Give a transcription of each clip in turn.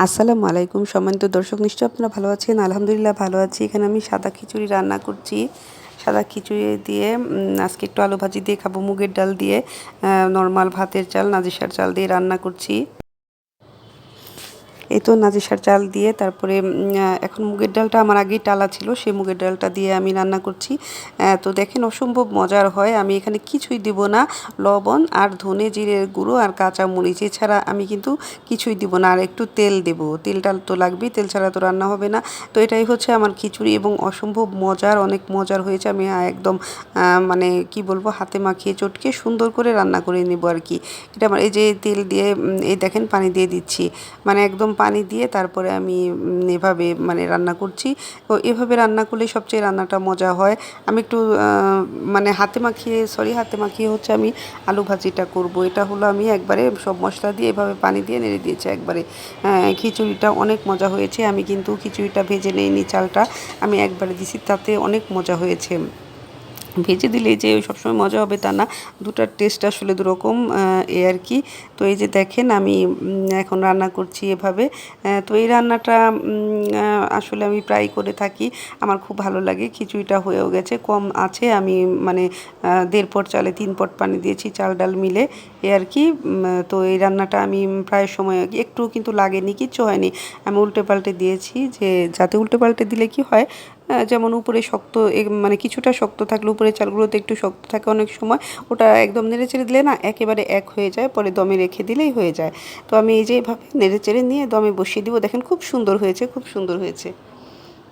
আসসালামু আলাইকুম সম্মানিত দর্শক নিশ্চয় আপনারা ভালো আছেন? আলহামদুলিল্লাহ ভালো আছি। এখানে আমি সাদা খিচুড়ি রান্না করছি। সাদা খিচুড়ি দিয়ে আজকে একটু আলু ভাজি দিয়ে খাব, মুগের ডাল দিয়ে নর্মাল ভাতের চাল, নাজিসার চাল দিয়ে রান্না করছি। এই তো নাজিসার চাল দিয়ে তারপরে এখন মুগের ডালটা আমার আগেই টালা ছিল, সেই মুগের ডালটা দিয়ে আমি রান্না করছি। তো দেখেন অসম্ভব মজার হয়, আমি এখানে কিছুই দিব না, লবণ আর ধনে জিরের গুঁড়ো আর কাঁচা মরিচ এছাড়া আমি কিন্তু কিছুই দিব না, আর একটু তেল দেব। তেলটা তো লাগবেই, তেল ছাড়া তো রান্না হবে না। তো এটাই হচ্ছে আমার খিচুড়ি এবং অসম্ভব মজার, অনেক মজার হয়েছে, আমি একদম মানে কি বলব, হাতে মাখিয়ে চটকে সুন্দর করে রান্না করে নেব আর কি। এটা আমার এই যে তেল দিয়ে এই দেখেন পানি দিয়ে দিচ্ছি। মানে একদম পানি দিয়ে তারপরে আমি এভাবে মানে রান্না করছি। তো এভাবে রান্না করলে সবচেয়ে রান্নাটা মজা হয়। আমি একটু মানে হাতে মাখিয়ে সরি হাতে মাখিয়ে হচ্ছে আমি আলু ভাজিটা করব। এটা হলো আমি একবারে সব মশলা দিয়ে এভাবে পানি দিয়ে নেড়ে দিয়েছি একবারে। আহ, খিচুড়িটা অনেক মজা হয়েছে। আমি কিন্তু খিচুড়িটা ভেজে নেইনি চালটা আমি একবারে দিছি তাতে অনেক মজা হয়েছে। ভেজে দিলে যে সবসময় মজা হবে তা না, দুটার টেস্ট আসলে দুরকম এ আর কি। তো এই যে দেখেন আমি এখন রান্না করছি এভাবে। তো এই রান্নাটা আসলে আমি প্রায় করে থাকি। আমার খুব ভালো লাগে, খিচুড়িটা হয়েও গেছে, কম আছে। আমি মানে দেড় পট চালে তিন পট পানি দিয়েছি, চাল ডাল মিলে, এ আর কি। তো এই রান্নাটা আমি প্রায় সময় একটু কিন্তু লাগেনি, কিচ্ছু হয়নি। আমি উল্টে পাল্টে দিয়েছি যে, যাতে উল্টে পাল্টে দিলে কি হয় যেমন উপরে শক্ত মানে কিছুটা শক্ত থাকলে উপরে চালগুলোতে একটু শক্ত থাকে অনেক সময়, ওটা একদম নেড়ে চেড়ে দিলে না একেবারে এক হয়ে যায়, পরে দমে রেখে দিলেই হয়ে যায়। তো আমি এই যে এভাবে নেড়ে চেড়ে নিয়ে দমে বসিয়ে দিব, দেখেন খুব সুন্দর হয়েছে, খুব সুন্দর হয়েছে।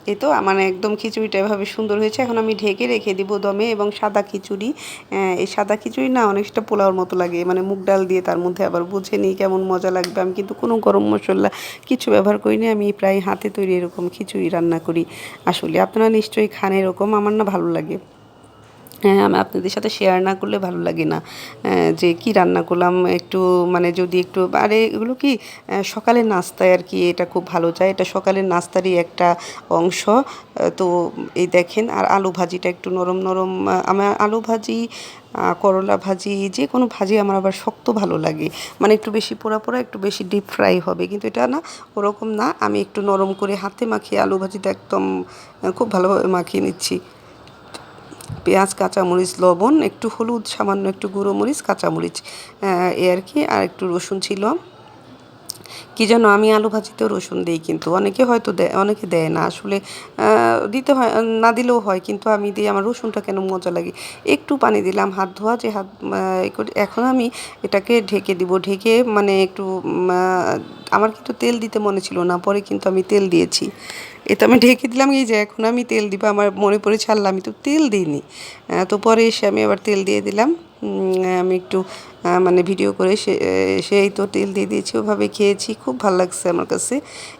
এই তো আমার একদম খিচুড়িটা এভাবে সুন্দর হয়েছে। এখন আমি ঢেকে রেখে দিব দমে এবং সাদা খিচুড়ি। এই সাদা খিচুড়ি না অনেকটা পোলাওর মতো লাগে। মানে মুগ ডাল দিয়ে তার মধ্যে আবার বুঝে নিই কেমন মজা লাগবে। আমি কিন্তু কোনো গরম মশলা কিছু ব্যবহার করি না। আমি প্রায় হাতে তৈরি এরকম খিচুড়ি রান্না করি। আসলে আপনারা নিশ্চয়ই খান এরকম। আমার না ভালো লাগে। হ্যাঁ আমি আপনাদের সাথে শেয়ার না করলে ভালো লাগে না। যে কি রান্না করলাম, একটু মানে যদি একটু, আরে এগুলো কি সকালের নাস্তায় আর কি এটা খুব ভালো যায় এটা সকালের নাস্তারই একটা অংশ। তো এই দেখেন, আর আলু ভাজিটা একটু নরম নরম আমার আলু ভাজি করলা ভাজি, যে কোনো ভাজি আমার আবার শক্ত ভালো লাগে। মানে একটু বেশি পোড়া পোড়া, একটু বেশি ডিপ ফ্রাই হবে। কিন্তু এটা না, ওরকম না। আমি একটু নরম করে হাতে মাখিয়ে আলু ভাজিটা একদম খুব ভালোভাবে মাখিয়ে নিচ্ছি। পেঁয়াজ, কাঁচামরিচ, লবণ, একটু হলুদ, সামান্য একটু গুঁড়ো মরিচ, কাঁচামরিচ এ আর কি, আর একটু রসুন ছিল। কি যেন আমি আলু ভাজিতেও রসুন দিই কিন্তু অনেকে হয়তো দেয় অনেকে দেয় না। আসলে দিতে হয়, না দিলেও হয় কিন্তু আমি দিই, আমার রসুনটা কেন মজা লাগে। একটু পানি দিলাম, হাত ধোয়া, যে হাত এখন আমি এটাকে ঢেকে দিব। ঢেকে মানে একটু আমার কিন্তু তেল দিতে মনে ছিল না, পরে কিন্তু আমি তেল দিয়েছি। এটা আমি ঢেকে দিলাম, এই যে এখন আমি তেল দিব, আমার মনে পড়ে ছাড়লাম আমি তো তেল দিইনি। তো পরে এসে আমি আবার তেল দিয়ে দিলাম। আমি একটু মানে ভিডিও করে সে সেই তো তেল দিয়ে দিয়েছি, ওভাবে খেয়েছি, খুব ভালো লাগছে আমার কাছে।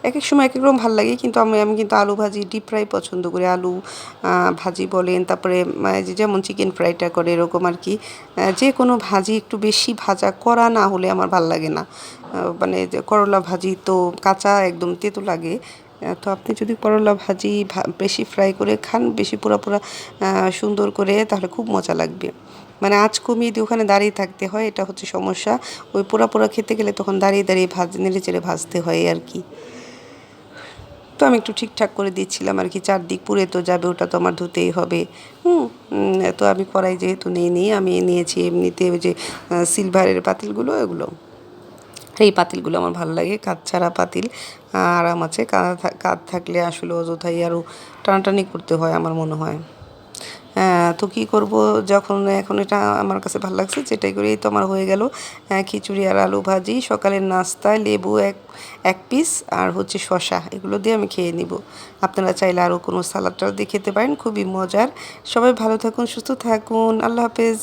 এক এক সময় এক এক রকম ভালো লাগে, কিন্তু আমি আমি কিন্তু আলু ভাজি ডিপ ফ্রাই পছন্দ করি। আলু ভাজি বলেন, তারপরে যেমন চিকেন ফ্রাইটা করে, এরকম আর কি। যে কোনো ভাজি একটু বেশি ভাজা করা না হলে আমার ভালো লাগে না। মানে করলা ভাজি তো কাঁচা একদম তেতো লাগে। তো আপনি যদি করলা ভাজি বেশি ফ্রাই করে খান, বেশি পুরা পুরা সুন্দর করে, তাহলে খুব মজা লাগবে। মানে আঁচ কমিয়ে দিয়ে ওখানে দাঁড়িয়ে থাকতে হয় এটা হচ্ছে সমস্যা। ওই পোড়া পোড়া খেতে গেলে তখন দাঁড়িয়ে দাঁড়িয়ে ভাজ নেড়ে চেড়ে ভাজতে হয় আর কি। তো আমি একটু ঠিকঠাক করে দিচ্ছিলাম আর কি চারদিক পুড়ে তো যাবে ওটা তো আমার ধুতেই হবে। হুম তো আমি কড়াই যেহেতু নিয়ে নিই আমি নিয়েছি এমনিতে ওই যে সিলভারের পাতিলগুলো এগুলো। এই পাতিলগুলো আমার ভালো লাগে কাঠ ছাড়া পাতিল আরাম আছে। কাঁধ থাকলে আসলে অযথাই আরও টানাটানি করতে হয় আমার মনে হ্যাঁ, তো কি করব? যখন এখন এটা আমার কাছে ভালো লাগছে যেটাই করেই তো আমার হয়ে গেল। খিচুড়ি আর আলু ভাজি, সকালের নাস্তায় লেবু এক এক পিস আর হচ্ছে শশা এগুলো দিয়ে আমি খেয়ে নিব। আপনারা চাইলে আরও কোনো সালাদ টালাদ দিয়ে খেতে পারেন, খুবই মজার। সবাই ভালো থাকুন, সুস্থ থাকুন, আল্লাহ হাফেজ।